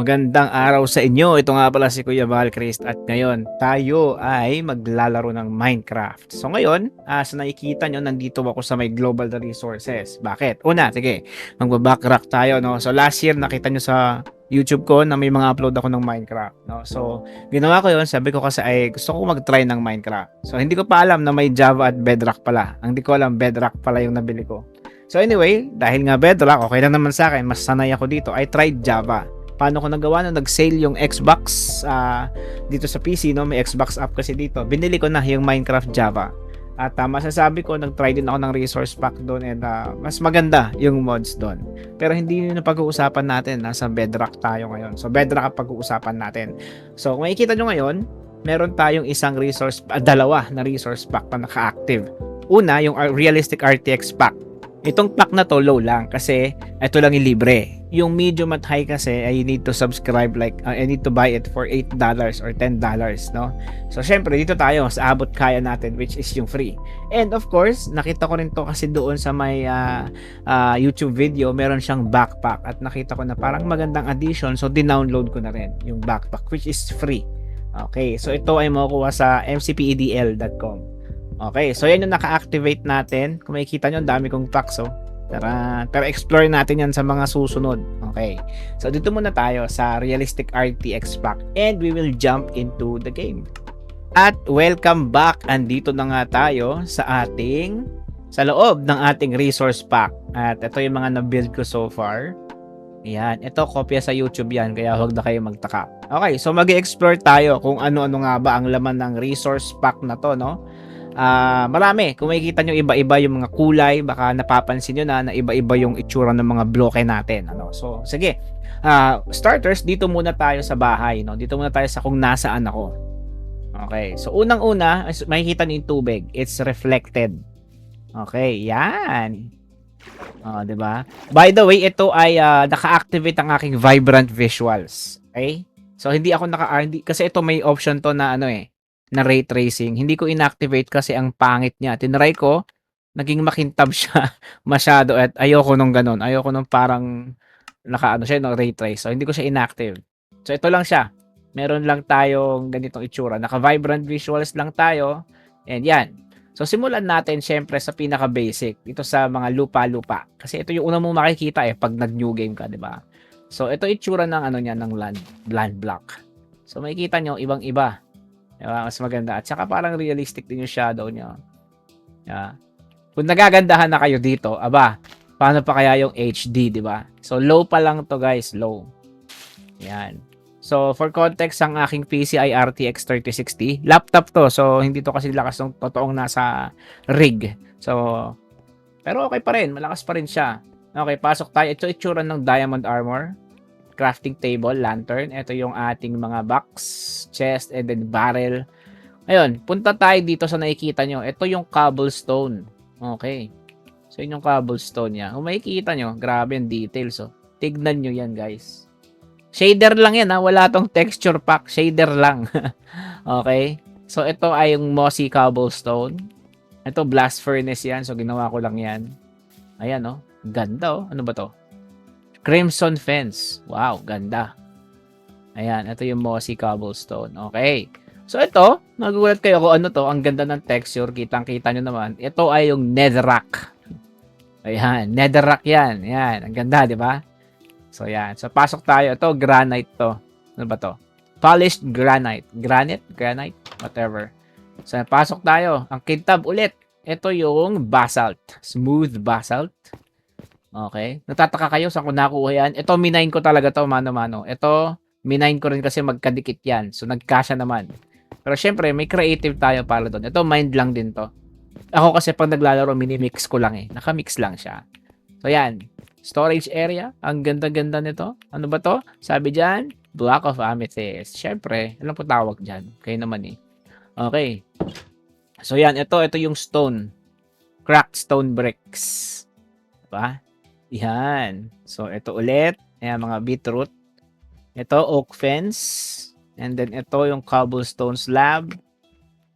Magandang araw sa inyo. Ito nga pala si Kuya Val Christ at ngayon tayo ay maglalaro ng Minecraft. So ngayon, uh, sa nakikita nyo, nandito ako sa may global resources. Bakit? Una, sige, magbabacktrack tayo. No? So last year, nakita nyo sa YouTube ko na may mga upload ako ng Minecraft. No? So, ginawa ko yon Sabi ko kasi ay gusto ko mag-try ng Minecraft. So, hindi ko pa alam na may Java at Bedrock pala. Ang di ko alam, Bedrock pala yung nabili ko. So anyway, dahil nga Bedrock, okay lang naman sa akin, mas sanay ako dito, I tried Java paano ko nagawa no nag-sale yung Xbox uh, dito sa PC no? May Xbox app kasi dito. Binili ko na yung Minecraft Java. At uh, masasabi ko nag-try din ako ng resource pack doon and uh, mas maganda yung mods doon. Pero hindi yun na pag-uusapan natin nasa Bedrock tayo ngayon. So Bedrock ang pag-uusapan natin. So kung makikita nyo ngayon meron tayong isang resource uh, dalawa na resource pack na naka-active. Una yung realistic RTX pack. Itong pack na to low lang kasi ito lang yung libre. Yung medium at high kasi I need to subscribe like uh, I need to buy it for $8 or $10, no? So syempre dito tayo sa abot kaya natin which is yung free. And of course, nakita ko rin to kasi doon sa may uh, uh, YouTube video, meron siyang backpack at nakita ko na parang magandang addition so dinownload ko na rin yung backpack which is free. Okay, so ito ay makukuha sa mcpedl.com. Okay, so yan yung naka-activate natin. Kung makikita nyo, dami kong packs, oh. Tara, pero explore natin yan sa mga susunod. Okay. So dito muna tayo sa Realistic RTX pack and we will jump into the game. At welcome back. Andito na nga tayo sa ating sa loob ng ating resource pack. At ito yung mga na-build ko so far. Yan, ito kopya sa YouTube yan kaya huwag na kayo magtaka. Okay, so mag-explore tayo kung ano-ano nga ba ang laman ng resource pack na to, no? Uh, marami. Kung makikita nyo iba-iba yung mga kulay, baka napapansin nyo na na iba-iba yung itsura ng mga bloke natin. Ano? So, sige. Uh, starters, dito muna tayo sa bahay. No? Dito muna tayo sa kung nasaan ako. Okay. So, unang-una, makikita nyo yung tubig. It's reflected. Okay. Yan. Oh, 'di ba? By the way, ito ay uh, naka-activate ang aking vibrant visuals. Okay? So hindi ako naka hindi, kasi ito may option to na ano eh, na ray tracing. Hindi ko inactivate kasi ang pangit niya. Tinry ko, naging makintab siya masyado at ayoko nung ganun. Ayoko nung parang nakaano siya no ray trace. So hindi ko siya inactive. So ito lang siya. Meron lang tayong ganitong itsura. Naka-vibrant visuals lang tayo. And yan. So simulan natin syempre sa pinaka basic dito sa mga lupa-lupa. Kasi ito yung una mong makikita eh pag nag-new game ka, 'di ba? So ito itsura ng ano niya ng land land block. So makikita nyo ibang-iba. Diba? Mas maganda. At saka parang realistic din yung shadow niya. Yeah. Kung nagagandahan na kayo dito, aba, paano pa kaya yung HD, di ba? So, low pa lang to guys, low. Yan. So, for context, ang aking PC ay RTX 3060. Laptop to, so hindi to kasi lakas ng totoong nasa rig. So, pero okay pa rin, malakas pa rin siya. Okay, pasok tayo. Ito itsura ng diamond armor crafting table, lantern. Ito yung ating mga box, chest, and then barrel. Ayun, punta tayo dito sa nakikita nyo. Ito yung cobblestone. Okay. So, yun yung cobblestone niya. Kung makikita nyo, grabe yung details. Oh. Tignan nyo yan, guys. Shader lang yan, ha? Wala tong texture pack. Shader lang. okay. So, ito ay yung mossy cobblestone. Ito, blast furnace yan. So, ginawa ko lang yan. Ayan, oh. Ganda, oh. Ano ba to? Crimson Fence. Wow, ganda. Ayan, ito yung mossy cobblestone. Okay. So ito, nagugulat kayo kung ano to. Ang ganda ng texture. Kitang-kita nyo naman. Ito ay yung netherrack. Ayan, netherrack yan. Ayan, ang ganda, di ba? So yan. So pasok tayo. Ito, granite to. Ano ba to? Polished granite. Granite? Granite? Whatever. So pasok tayo. Ang kintab ulit. Ito yung basalt. Smooth basalt. Okay? Natataka kayo sa kung nakuha yan. Ito, minine ko talaga to mano-mano. Ito, minine ko rin kasi magkadikit yan. So, nagkasya naman. Pero syempre, may creative tayo para doon. Ito, mind lang din to. Ako kasi pag naglalaro, mini-mix ko lang eh. Naka-mix lang siya. So, yan. Storage area. Ang ganda-ganda nito. Ano ba to? Sabi dyan, block of amethyst. Syempre, alam po tawag dyan. Kayo naman eh. Okay. So, yan. Ito, ito yung stone. Cracked stone bricks. Diba? Yan. So, ito ulit. Ayan, mga beetroot. Ito, oak fence. And then, ito yung cobblestone slab.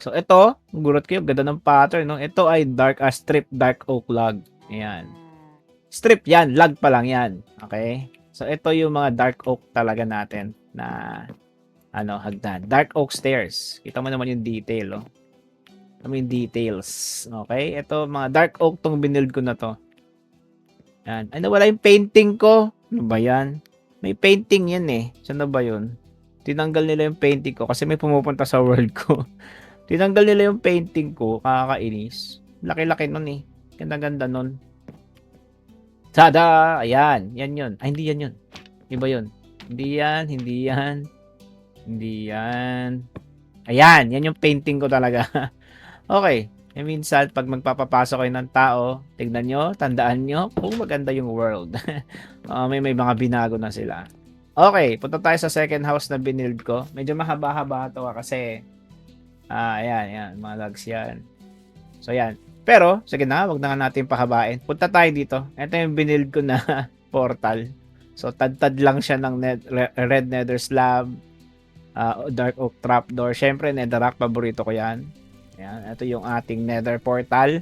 So, ito, gurot kayo, ganda ng pattern, no? Ito ay dark, uh, strip dark oak log. Ayan. Strip yan, log pa lang yan. Okay? So, ito yung mga dark oak talaga natin na ano, hagdan. Dark oak stairs. Kita mo naman yung detail, oh. Mo yung details. Okay? Ito, mga dark oak tong binild ko na to. Yan. Ay, nawala yung painting ko. Ano ba yan? May painting yan eh. Saan na ba yun? Tinanggal nila yung painting ko kasi may pumupunta sa world ko. Tinanggal nila yung painting ko. Kakainis. Laki-laki nun eh. Ganda-ganda nun. Tada! Ayan. Yan yun. Ay, hindi yan yun. Iba yun. Hindi yan. Hindi yan. Hindi yan. Ayan. Yan yung painting ko talaga. okay. E minsan, pag magpapapasok kayo ng tao, tignan nyo, tandaan nyo, kung maganda yung world. uh, may, may mga binago na sila. Okay, punta tayo sa second house na binild ko. Medyo mahaba-haba ito ah, kasi, ah, ayan, ayan, mga logs yan. So, yan. Pero, sige na, wag na nga natin pahabain. Punta tayo dito. Ito yung binild ko na portal. So, tad-tad lang siya ng net, red nether slab, uh, dark oak trapdoor. Siyempre, netherrack, paborito ko yan. Ayan, ito yung ating nether portal.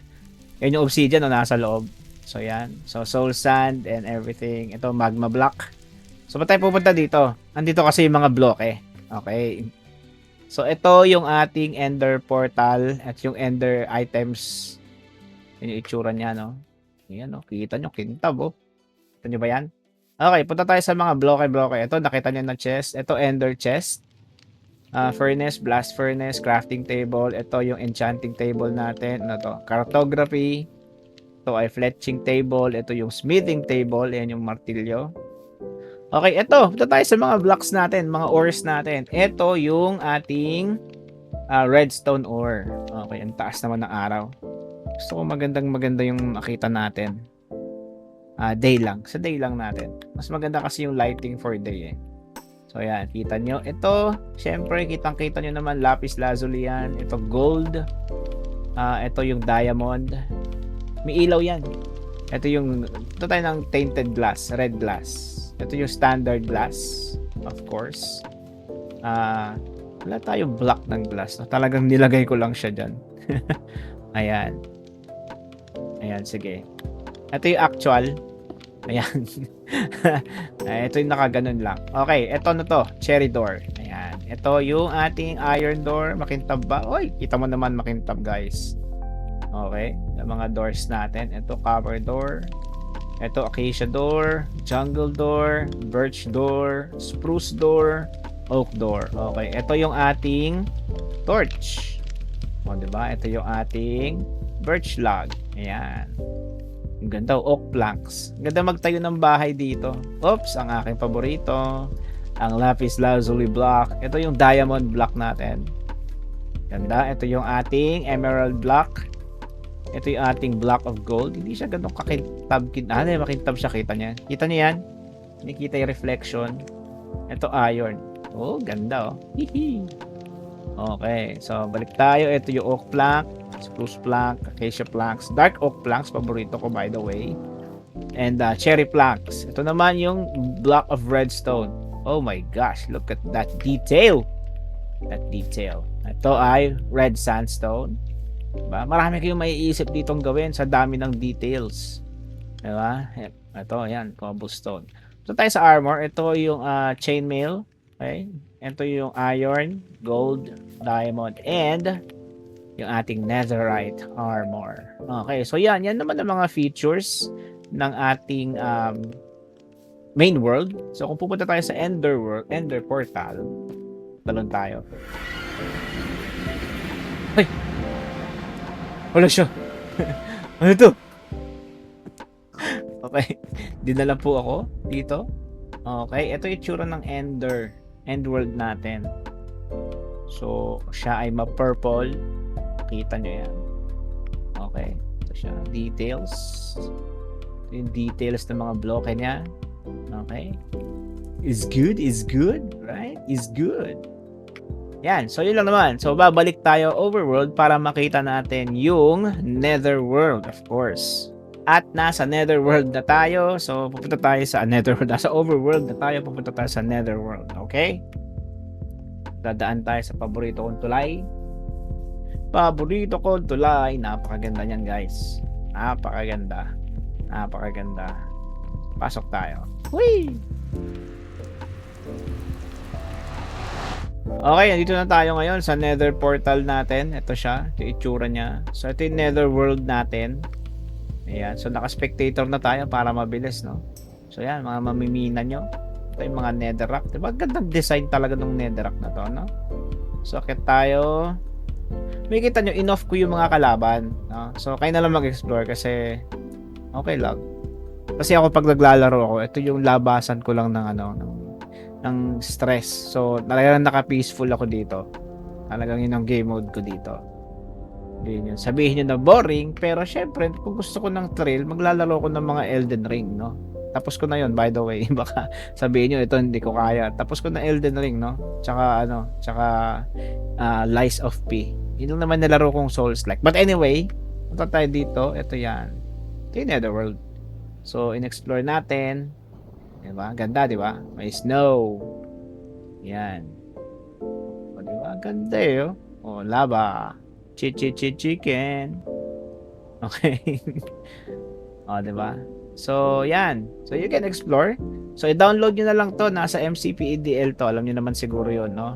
Yan yung obsidian na nasa loob. So, yan. So, soul sand and everything. Ito, magma block. So, ba't tayo pupunta dito? Andito kasi yung mga block eh. Okay. So, ito yung ating ender portal at yung ender items. Yan yung itsura niya, no? Yan, no? Kita nyo, kintab, oh. Kita nyo ba yan? Okay, punta tayo sa mga bloke-bloke. Ito, nakita nyo na chest. Ito, ender chest uh, furnace, blast furnace, crafting table. Ito yung enchanting table natin. Ano to? Cartography. Ito ay fletching table. Ito yung smithing table. Yan yung martilyo. Okay, ito. Ito tayo sa mga blocks natin, mga ores natin. Ito yung ating uh, redstone ore. Okay, ang taas naman ng araw. Gusto ko magandang maganda yung makita natin. Uh, day lang. Sa day lang natin. Mas maganda kasi yung lighting for day eh. So, ayan. Kita nyo. Ito, syempre, kitang-kita nyo naman, lapis lazuli yan. Ito, gold. Uh, ito yung diamond. May ilaw yan. Ito yung, ito tayo ng tainted glass, red glass. Ito yung standard glass, of course. Uh, wala tayong block ng glass. No? Talagang nilagay ko lang siya dyan. Ayan. Ayan, sige. Ito yung actual. Ayan. ito yung nakaganon lang. Okay, ito na to. Cherry door. Ayan. Ito yung ating iron door. Makintab ba? Oy, kita mo naman makintab guys. Okay. Yung mga doors natin. Ito cover door. Ito acacia door. Jungle door. Birch door. Spruce door. Oak door. Okay. Ito yung ating torch. O, diba? Ito yung ating birch log. Ayan. Ang ganda, oh, oak planks. Ang ganda magtayo ng bahay dito. Oops, ang aking paborito. Ang lapis lazuli block. Ito yung diamond block natin. Ganda. Ito yung ating emerald block. Ito yung ating block of gold. Hindi siya ganun kakintab. Ah, hindi, makintab siya. Kita niya. Kita niya yan? Nakita yung reflection. Ito iron. Oh, ganda oh. Hihi. Okay, so balik tayo. Ito yung oak plank spruce plank, acacia planks, dark oak planks, paborito ko by the way. And uh, cherry planks. Ito naman yung block of redstone. Oh my gosh, look at that detail. That detail. Ito ay red sandstone. Diba? Marami kayong maiisip ditong gawin sa dami ng details. Diba? Ito, yan, cobblestone. So tayo sa armor. Ito yung uh, chainmail. Okay? Ito yung iron, gold, diamond, and yung ating netherite armor. Okay, so yan, yan naman ang mga features ng ating um, main world. So kung pupunta tayo sa Ender world, Ender portal, talon tayo. Ay! Wala siya. ano to? okay. Dinala po ako dito. Okay, ito yung tsura ng Ender. End world natin. So, siya ay ma-purple Kita nyo yan. Okay. Ito siya. Details. Yung details ng mga bloke niya. Okay. Is good, is good, right? Is good. Yan. So, yun lang naman. So, babalik tayo overworld para makita natin yung netherworld, of course. At nasa netherworld na tayo. So, pupunta tayo sa netherworld. Nasa overworld na tayo. Pupunta tayo sa netherworld. Okay? Dadaan tayo sa paborito kong tulay. Paborito ko tulay. Napakaganda niyan guys. Napakaganda. Napakaganda. Pasok tayo. Whee! Okay, nandito na tayo ngayon sa nether portal natin. Ito siya, yung itsura niya. So, ito yung nether world natin. Ayan, so naka-spectator na tayo para mabilis, no? So, yan, mga mamimina nyo. Ito yung mga netherrack. Diba, gandang design talaga ng netherrack na to, no? So, akit tayo. May kita nyo, in-off ko yung mga kalaban. No? So, kayo na lang mag-explore kasi okay lang. Kasi ako pag naglalaro ako, ito yung labasan ko lang ng ano, ng, ng stress. So, talagang naka-peaceful ako dito. Talagang yun ang game mode ko dito. Yun yun. Sabihin nyo na boring, pero syempre, kung gusto ko ng thrill, maglalaro ko ng mga Elden Ring, no? Tapos ko na yun, by the way. Baka sabihin nyo, ito hindi ko kaya. Tapos ko na Elden Ring, no? Tsaka, ano, tsaka uh, Lies of P. Yun lang naman nilaro kong Souls-like. But anyway, punta tayo dito. Ito yan. Ito yung Netherworld. So, in-explore natin. Diba? Ganda, diba? May snow. Yan. O, diba? Ganda eh, oh. O, lava. Chi chi chi chicken. Okay. o, diba? So, yan. So, you can explore. So, i-download nyo na lang to. Nasa MCPEDL to. Alam nyo naman siguro yon no?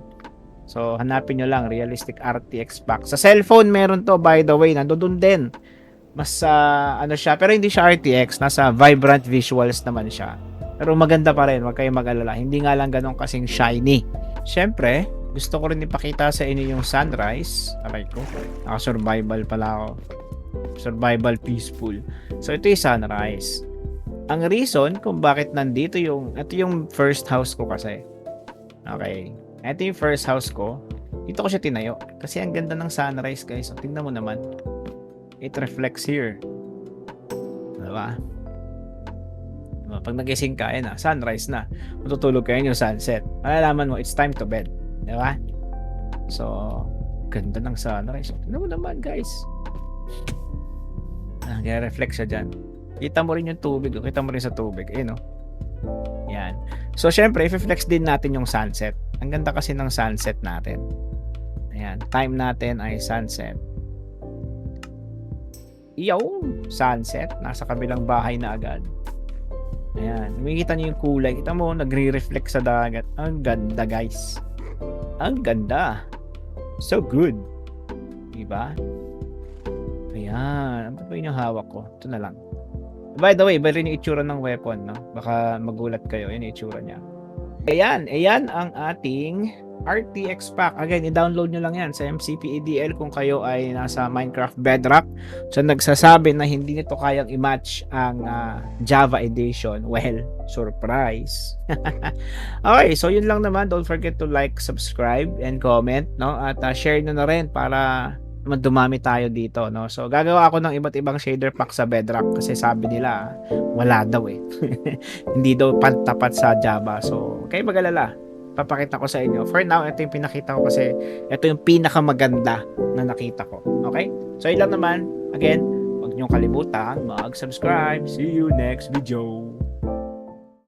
So, hanapin nyo lang. Realistic RTX pack. Sa cellphone, meron to, by the way. Nandun din. Mas, uh, ano siya. Pero hindi siya RTX. Nasa vibrant visuals naman siya. Pero maganda pa rin. Huwag kayong mag-alala. Hindi nga lang ganun kasing shiny. Siyempre, gusto ko rin ipakita sa inyo yung sunrise. Aray ko. Naka-survival pala ako. Survival peaceful. So, ito yung sunrise. Ang reason kung bakit nandito yung, ito yung first house ko kasi. Okay. Ito yung first house ko. Dito ko siya tinayo. Kasi ang ganda ng sunrise guys. So, tingnan mo naman. It reflects here. Diba? Diba? Pag nagising ka, na, sunrise na. Matutulog kayo yung sunset. Malalaman mo, it's time to bed. Diba? So, ganda ng sunrise. Tingnan mo naman guys. Ah, reflect siya dyan. Kita mo rin yung tubig. Kita mo rin sa tubig. Ayun, no? Yan. So, syempre, i-flex din natin yung sunset. Ang ganda kasi ng sunset natin. Ayan. Time natin ay sunset. Yung sunset. Nasa kabilang bahay na agad. Ayan. Makikita niyo yung kulay. Kita mo, nagre-reflect sa dagat. Ang ganda, guys. Ang ganda. So good. Diba? Ayan. Ano ba yung hawak ko? Ito na lang. By the way, iba rin yung itsura ng weapon, no? Baka magulat kayo. Yan yung itsura niya. Ayan. Ayan ang ating RTX pack. Again, i-download nyo lang yan sa MCPEDL kung kayo ay nasa Minecraft Bedrock. So, nagsasabi na hindi nito kayang i-match ang uh, Java Edition. Well, surprise. okay, so yun lang naman. Don't forget to like, subscribe, and comment. No? At uh, share nyo na rin para dumami tayo dito, no? So, gagawa ako ng iba't ibang shader pack sa Bedrock kasi sabi nila, wala daw eh. Hindi daw pantapat sa Java. So, kayo mag-alala. Papakita ko sa inyo. For now, ito yung pinakita ko kasi ito yung pinakamaganda na nakita ko. Okay? So, lang naman. Again, huwag niyong kalimutan mag-subscribe. See you next video.